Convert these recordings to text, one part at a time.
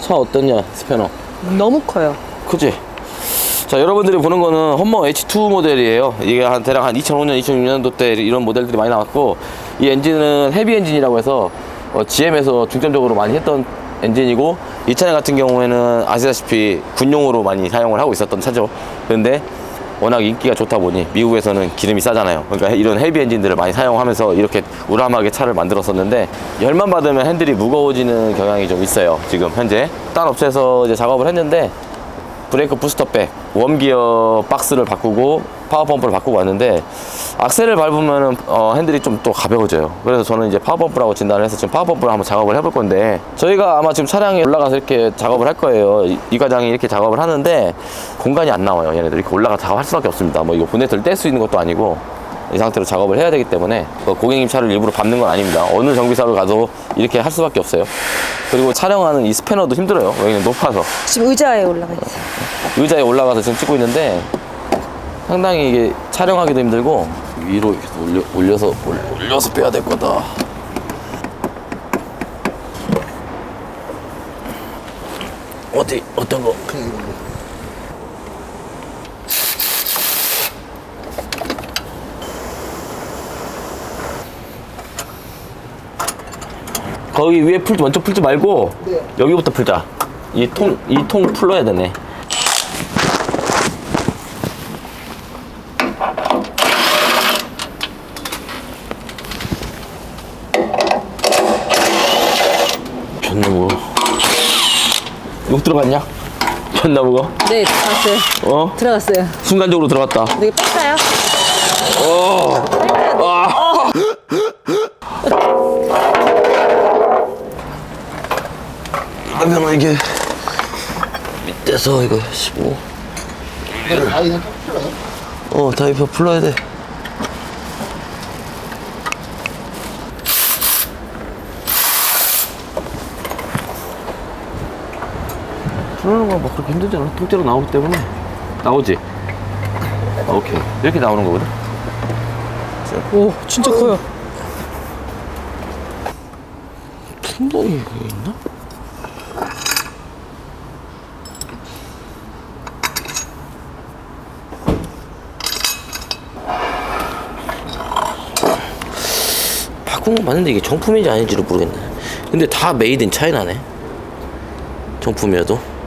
차 어떠냐 스패너 너무 커요. 그지? 자 여러분들이 보는 거는 험머 H2 모델이에요 이게 한 대략 한 2005년 2006년도 때 이런 모델들이 많이 나왔고 이 엔진은 헤비 엔진이라고 해서 어, GM에서 중점적으로 많이 했던 엔진이고 이 차량 같은 경우에는 아시다시피 군용으로 많이 사용을 하고 있었던 차죠 그런데 워낙 인기가 좋다 보니 미국에서는 기름이 싸잖아요. 그러니까 이런 헤비 엔진들을 많이 사용하면서 이렇게 우람하게 차를 만들었었는데 열만 받으면 핸들이 무거워지는 경향이 좀 있어요 지금 현재. 딴 업체에서 이제 작업을 했는데 브레이크 부스터백, 웜기어 박스를 바꾸고 파워펌프를 바꾸고 왔는데 악셀을 밟으면 어, 핸들이 좀 또 가벼워져요. 그래서 저는 이제 파워펌프라고 진단을 해서 지금 파워펌프를 한번 작업을 해볼 건데 저희가 아마 지금 차량에 올라가서 이렇게 작업을 할 거예요. 이, 이 과장이 이렇게 작업을 하는데 공간이 안 나와요. 얘네들 이렇게 올라가 작업할 수밖에 없습니다. 뭐 이거 보네트를 뗄 수 있는 것도 아니고 이 상태로 작업을 해야 되기 때문에 어, 고객님 차를 일부러 밟는 건 아닙니다. 어느 정비사로 가도 이렇게 할 수밖에 없어요. 그리고 촬영하는 이 스패너도 힘들어요. 왜냐면 높아서. 지금 의자에 올라가 있어요. 의자에 올라가서 지금 찍고 있는데 상당히 이게 촬영하기도 힘들고 위로 이렇게 올려, 올려서 올- 올려서 빼야 될 거다. 어디 어떤 거? 거기 위에 풀 먼저 풀지 말고 여기부터 풀자. 이 통 이 통 풀어야 되네. 나 무거. 욕 들어갔냐? 존나 무거. 네, 들어갔어요. 어? 들어갔어요. 순간적으로 들어갔다. 여기 뺄까요? 그러면 이게 밑에서 이거 15. 아이는 좀 풀어요. 어, 다이퍼 풀어야 돼. 풀는 거뭐 그렇게 힘들지 않아. 통째로 나오기 때문에. 나오지? 오케이. 이렇게 나오는 거거든? 오, 진짜 커요. 풍덩이 있나? 바꾼 거 맞는데 이게 정품인지 아닌지를 모르겠네. 근데 다 메이드 인 차이나네. 정품이어도.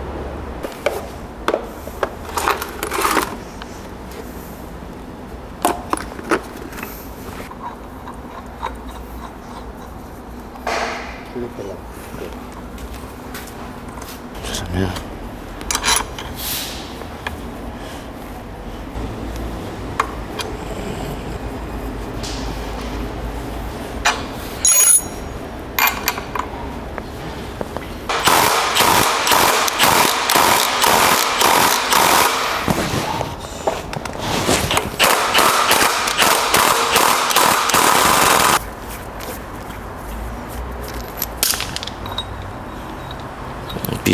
그러면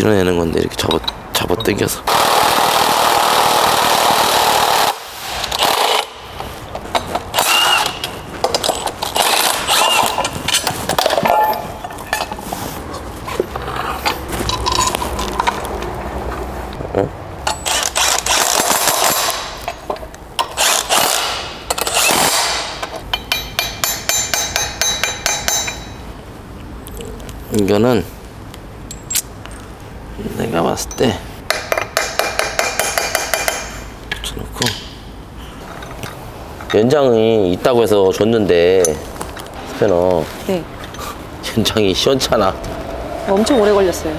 밀어내는 건데 이렇게 잡아 잡아 당겨서. 이거는 때 붙여놓고 연장이 있다고 해서 줬는데 스패너 네. 연장이 시원찮아 엄청 오래 걸렸어요.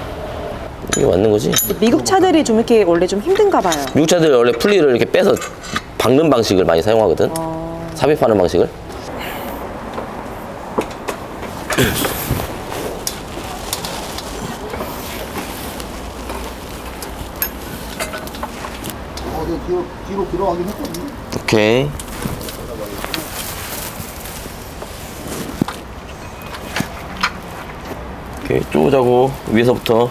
이게 맞는 거지? 미국 차들이 좀 이렇게 원래 좀 힘든가 봐요. 미국 차들 원래 풀리를 이렇게 빼서 박는 방식을 많이 사용하거든 어, 삽입하는 방식을 뒤로, 뒤로 들어가긴 했거든요. 오케이 오케이 쪼자고 위에서부터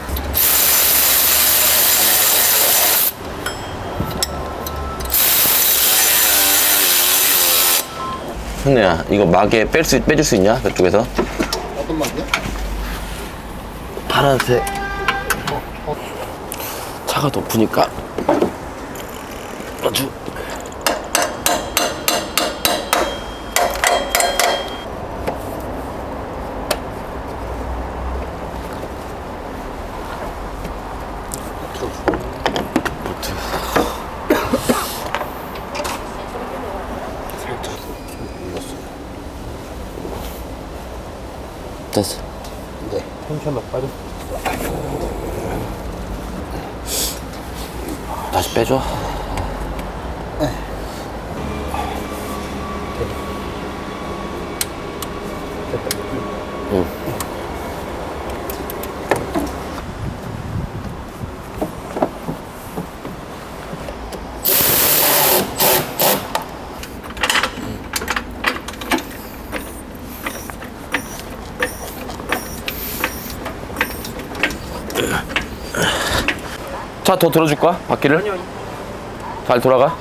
현우야 이거 막에 뺄 수, 빼줄 수 있냐? 그쪽에서 어떤 말이야? 파란색 차가 높으니까 아주 됐어. 네. 다시 빼줘. 차더 들어줄까? 바퀴를? 잘 돌아가?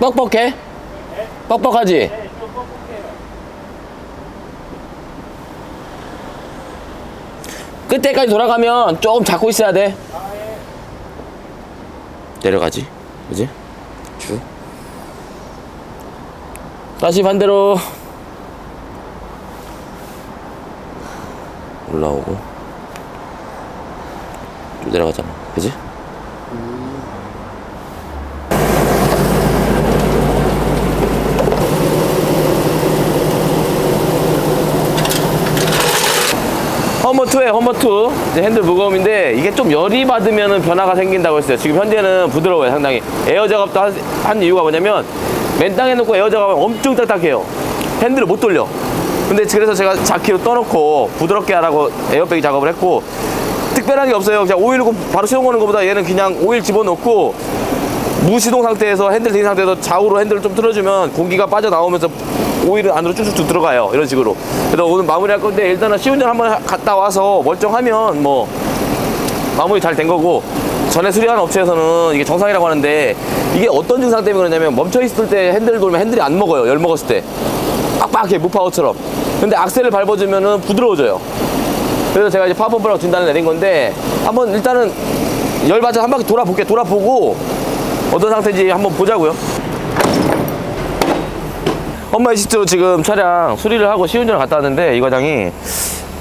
뻑뻑해? 뻑뻑하지? 끝에까지 돌아가면 조금 잡고 있어야 돼. 내려가지, 그지? 쭉. 다시 반대로. 올라오고. 또 내려가잖아, 그지? 험버2에 험버2 이제 핸들 무거움인데 이게 좀 열이 받으면 변화가 생긴다고 했어요. 지금 현재는 부드러워요 상당히. 에어 작업도 한, 한 이유가 뭐냐면 맨 땅에 놓고 에어 작업하면 엄청 딱딱해요. 핸들을 못 돌려. 근데 그래서 제가 자키로 떠놓고 부드럽게 하라고 에어백이 작업을 했고 특별한 게 없어요. 그냥 오일 고 바로 시동 거는 것보다 얘는 그냥 오일 집어넣고 무시동 상태에서 핸들 된 상태에서 좌우로 핸들을 좀 틀어주면 공기가 빠져나오면서 오일은 안으로 쭉쭉 들어가요. 이런 식으로. 그래서 오늘 마무리할 건데 일단은 시운전 한번 하- 갔다 와서 멀쩡하면 뭐 마무리 잘 된 거고 전에 수리하는 업체에서는 이게 정상이라고 하는데 이게 어떤 증상 때문에 그러냐면 멈춰 있을 때 핸들 돌면 핸들이 안 먹어요 열 먹었을 때. 빡빡해 무파워처럼. 근데 악셀을 밟아주면은 부드러워져요. 그래서 제가 이제 파워펌프라고 진단을 내린 건데 한번 일단은 열 받아 한 바퀴 돌아볼게 돌아보고 어떤 상태인지 한번 보자고요. 엄마 이시트로 지금 차량 수리를 하고 시운전을 갔다 왔는데 이 과장이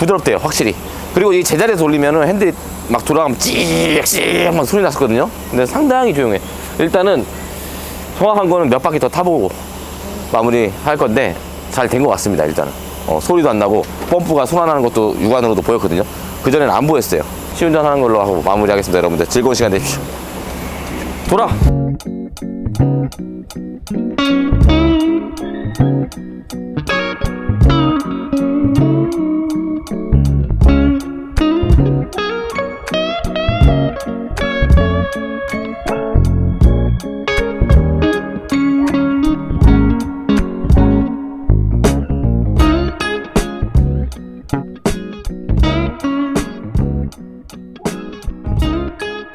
부드럽대요 확실히. 그리고 이 제자리에서 돌리면은 핸들이 막 돌아가면 찌익찌익 막 소리 났었거든요. 근데 상당히 조용해. 일단은 정확한 거는 몇 바퀴 더 타보고 마무리 할 건데 잘 된 것 같습니다 일단은. 어, 소리도 안 나고 펌프가 순환하는 것도 육안으로도 보였거든요. 그전에는 안 보였어요. 시운전 하는 걸로 하고 마무리하겠습니다 여러분들. 즐거운 시간 되십시오. 돌아